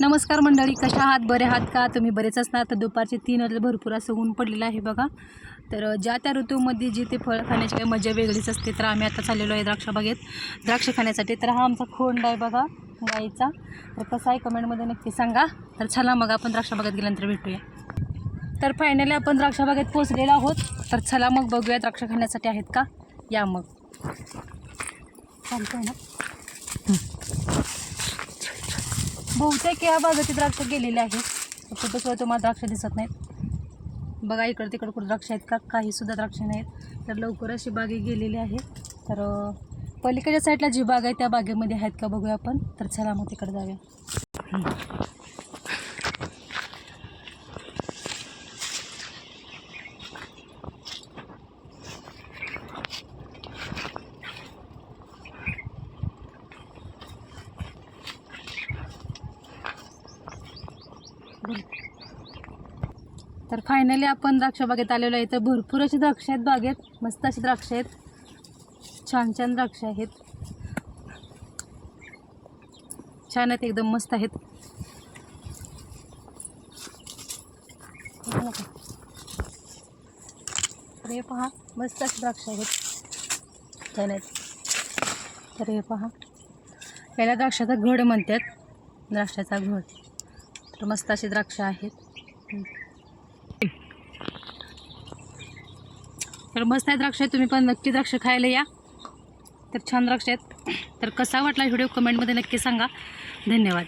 नमस्कार मंडळी कशा आहात? बरे आहात का? तुम्ही बरेच असणार. तर दुपारचे तीन वाजले भरपूर असं ऊन पडलेलं आहे बघा. तर ज्या त्या ऋतूमध्ये जी ते फळ खाण्याची काही मजा वेगळीच असते तर आम्ही आता चाललेलो आहे द्राक्षबागेत द्राक्ष खाण्यासाठी तर हा आमचा खोंड आहे बघा गाईचा. तर कसा आहे कमेंटमध्ये नक्की सांगा. तर चला मग आपण द्राक्षबागेत गेल्यानंतर भेटूया. तर फायनली आपण द्राक्षबागेत पोचलेलो आहोत. तर चला मग बघूया द्राक्ष खाण्यासाठी आहेत का? या मग. चालतंय ना? बहुतेक या बागाची द्राक्ष गेलेली आहेत. कुठं सुद्धा तुम्हाला द्राक्ष दिसत नाहीत. बघा इकडं तिकडं कुठं द्राक्ष आहेत का? काही सुद्धा द्राक्ष नाहीत. तर लवकर अशी बागे गेलेली आहे तर पलीकडच्या साईडला जी बाग आहे त्या बागेमध्ये आहेत का बघूया आपण. तर चला मग तिकडे जाऊया. तर फायनली आपण द्राक्ष बागेत आलेलो आहे. तर भरपूर अशी द्राक्ष आहेत बागेत. मस्त अशी द्राक्ष आहेत. छान छान द्राक्ष आहेत. छान आहेत एकदम मस्त आहेत. बघा हे पहा मस्त अशी द्राक्ष आहेत. छान आहेत. तर हे पहा. याला द्राक्षाचा घड म्हणतात. द्राक्षाचा घड. तर मस्त अशी द्राक्ष आहेत. तर मस्त आहे द्राक्ष तुम्ही पण नक्की द्राक्ष खायला या. तर छान द्राक्ष आहेत. तर कसा वाटला व्हिडिओ कमेंटमध्ये नक्की सांगा. धन्यवाद.